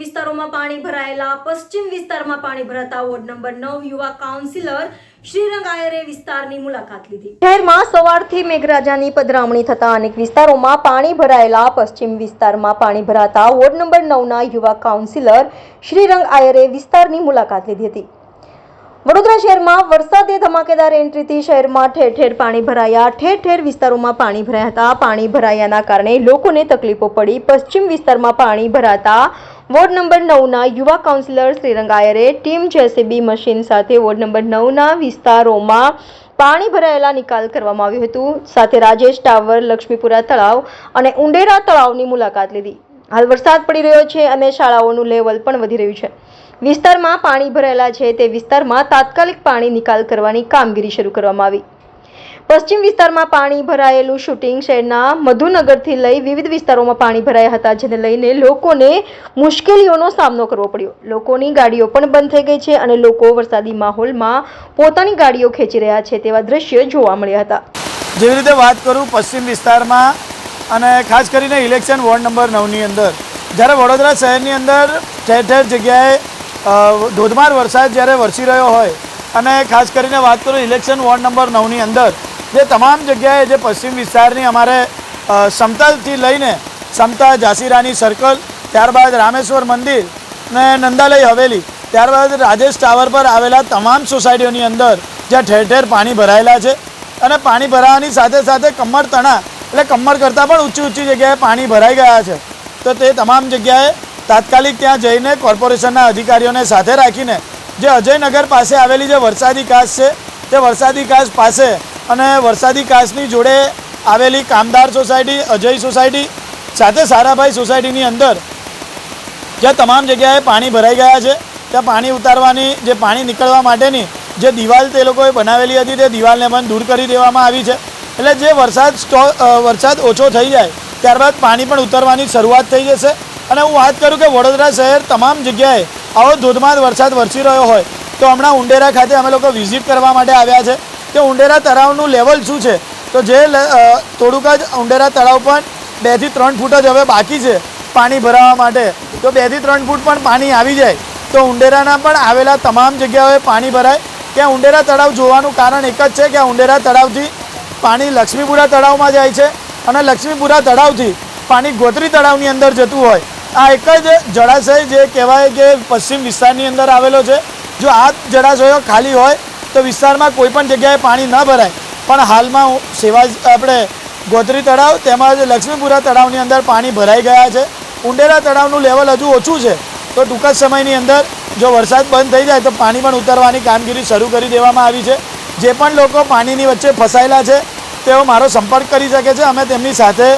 વિસ્તારમાં પાણી ભરાયેલા, પશ્ચિમ વિસ્તારમાં પાણી ભરાતા વોર્ડ નંબર નવ યુવા કાઉન્સિલર મુલાકાત લીધી. થતા અનેક પાણી ભરાતા વોર્ડ નંબર નવના યુવા કાઉન્સિલર શ્રીરંગ આયરે વિસ્તારની મુલાકાત લીધી હતી. વડોદરા શહેરમાં વરસાદે ધમાકેદાર એન્ટ્રીથી શહેરમાં ઠેર ઠેર પાણી ભરાયા. ઠેર ઠેર વિસ્તારોમાં પાણી ભરાયા હતા. પાણી ભરાયાના કારણે લોકોને તકલીફો પડી. પશ્ચિમ વિસ્તારમાં પાણી ભરાતા વોર્ડ નંબર નવના યુવા councillor Shrirang Ayre team JCB machine સાથે વોર્ડ નંબર નવના વિસ્તારોમાં પાણી ભરાયેલા નિકાલ કરવામાં આવ્યું હતું. સાથે રાજેશ ટાવર, લક્ષ્મીપુરા તળાવ અને ઉંડેરા તળાવની મુલાકાત લીધી. હાલ વરસાદ પડી રહ્યો છે અને શાળાઓનું લેવલ પણ વધી રહ્યું છે. વિસ્તારમાં પાણી ભરાયેલા છે તે વિસ્તારમાં તાત્કાલિક પાણી નિકાલ કરવાની કામગીરી શરૂ કરવામાં આવી. પશ્ચિમ વિસ્તારમાં પાણી ભરાયેલું શૂટિંગ શહેરના મધુનગરથી લઈ વિવિધ વિસ્તારોમાં પાણી ભરાયા હતા, જેને લઈને લોકોને મુશ્કેલીઓનો સામનો કરવો પડ્યો. લોકોની ગાડીઓ પણ બંધ થઈ ગઈ છે અને લોકો વરસાદી માહોલમાં પોતાની ગાડીઓ ખેંચી રહ્યા છે તેવા દ્રશ્ય જોવા મળ્યા હતા. જેવી રીતે વાત કરું પશ્ચિમ વિસ્તારમાં અને ખાસ કરીને ઇલેક્શન વોર્ડ નંબર નવની અંદર. જ્યારે વડોદરા શહેરની અંદર ઠેર ઠેર જગ્યાએ ધોધમાર વરસાદ જ્યારે વરસી રહ્યો હોય અને ખાસ કરીને વાત કરું ઇલેક્શન વોર્ડ નંબર નવની અંદર જે તમામ જગ્યાએ જે પશ્ચિમ વિસ્તારની અમારે સમતાથી લઈને સમતા ઝાંસીરાની સર્કલ ત્યારબાદ રામેશ્વર મંદિર ને નંદાલય હવેલી, ત્યારબાદ રાજેશ ટાવર પર આવેલા તમામ સોસાયટીઓની અંદર જ્યાં ઠેર ઠેર પાણી ભરાયેલા છે. અને પાણી ભરાવાની સાથે સાથે કમર તણા, એટલે કમર કરતાં પણ ઊંચી ઊંચી જગ્યાએ પાણી ભરાઈ ગયા છે. તો તે તમામ જગ્યાએ તાત્કાલિક ત્યાં જઈને કોર્પોરેશનના અધિકારીઓને સાથે રાખીને જે અજયનગર પાસે આવેલી જે વરસાદી કાસ છે, તે વરસાદી કાસ પાસે અને વરસાદી કાસની જોડે આવેલી કામદાર સોસાયટી, અજય સોસાયટી, સાથે સારાભાઈ સોસાયટીની અંદર જ્યાં તમામ જગ્યાએ પાણી ભરાઈ ગયા છે. ત્યાં પાણી ઉતારવાની, જે પાણી નીકળવા માટેની જે દિવાલ તે લોકોએ બનાવેલી હતી, તે દિવાલને પણ દૂર કરી દેવામાં આવી છે. એટલે જે વરસાદ વરસાદ ઓછો થઈ જાય, ત્યારબાદ પાણી પણ ઉતરવાની શરૂઆત થઈ જશે. અને હું વાત કરું કે વડોદરા શહેર તમામ જગ્યાએ આવો ધોધમાર વરસાદ વરસી રહ્યો હોય, તો હમણાં ઉંડેરા ખાતે અમે લોકો વિઝિટ કરવા માટે આવ્યા છે. કે ઉંડેરા તળાવનું લેવલ શું છે? તો જે થોડુંક જ ઉંડેરા તળાવ પણ બેથી ત્રણ ફૂટ જ હવે બાકી છે પાણી ભરાવા માટે. તો બેથી ત્રણ ફૂટ પણ પાણી આવી જાય. તો ઉંડેરાના પણ આવેલા તમામ જગ્યાઓએ પાણી ભરાય. ત્યાં ઉંડેરા તળાવ જોવાનું કારણ એક જ છે કે ઉંડેરા તળાવથી પાણી લક્ષ્મીપુરા તળાવમાં જાય છે અને લક્ષ્મીપુરા તળાવથી પાણી ગોત્રી તળાવની અંદર જતું હોય. આ એક જ જળાશય જે કહેવાય કે પશ્ચિમ વિસ્તારની અંદર આવેલો છે. જો આ જળાશયો ખાલી હોય તો વિસ્તારમાં કોઈ પણ જગ્યાએ પાણી ન ભરાય. પણ હાલમાં સેવા આપણે ગોત્રી તળાવ તેમજ લક્ષ્મીપુરા તળાવની અંદર પાણી ભરાઈ ગયા છે. ઉંડેરા તળાવનું લેવલ હજુ ઓછું છે. તો ટૂંક જ સમયની અંદર જો વરસાદ બંધ થઈ જાય તો પાણી પણ ઉતરવાની કામગીરી શરૂ કરી દેવામાં આવી છે. જે પણ લોકો પાણીની વચ્ચે ફસાયેલા છે, તેઓ મારો સંપર્ક કરી શકે છે. અમે તેમની સાથે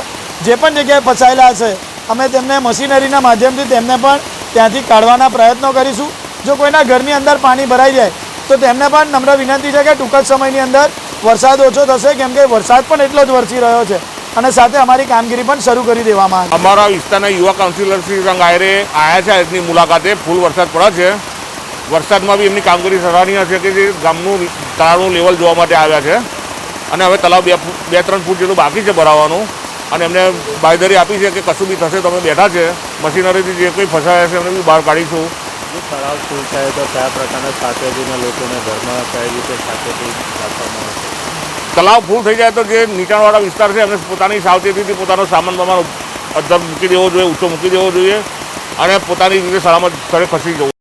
જે પણ જગ્યાએ ફસાયેલા છે, અમે તેમને મશીનરીના માધ્યમથી તેમને પણ ત્યાંથી કાઢવાના પ્રયત્નો કરીશું. જો કોઈના ઘરની અંદર પાણી ભરાઈ જાય તો તેમને પણ નમ્ર વિનંતી છે કે ટૂંક જ સમયની અંદર વરસાદ ઓછો થશે, કેમ કે વરસાદ પણ એટલો જ વરસી રહ્યો છે. અને સાથે અમારી કામગીરી પણ શરૂ કરી દેવામાં આવી. અમારા વિસ્તારના યુવા કાઉન્સિલર શ્રી રંગાયરે આવ્યા છે આજની મુલાકાતે. ફૂલ વરસાદ પડ્યો છે. વરસાદમાં બી એમની કામગીરી સરાહનીય છે કે જે ગામનું તળાવનું લેવલ જોવા માટે આવ્યા છે. અને હવે તળાવ બે બે, ત્રણ ફૂટ જેટલું બાકી છે ભરાવાનું. અને એમને બાયદરી આપી છે કે કશું બી થશે તમે બેઠા છે. મશીનરીથી જે કોઈ ફસાયા છે એમને બી બહાર કાઢીશું. જો તળાવ ફૂલ થાય તો કયા પ્રકારના શાકભાજીના લોકોને ઘરમાં કઈ રીતે શાકભાજી રાખવામાં આવે તળાવ ફૂલ થઈ જાય તો જે નીચાણવાળા વિસ્તાર છે એમને પોતાની સાવચેતીથી પોતાનો સામાન બામાન અદ્ધર મૂકી દેવો જોઈએ, ઊંચો મૂકી દેવો જોઈએ અને પોતાની રીતે સલામત સ્થળે ખસી જવું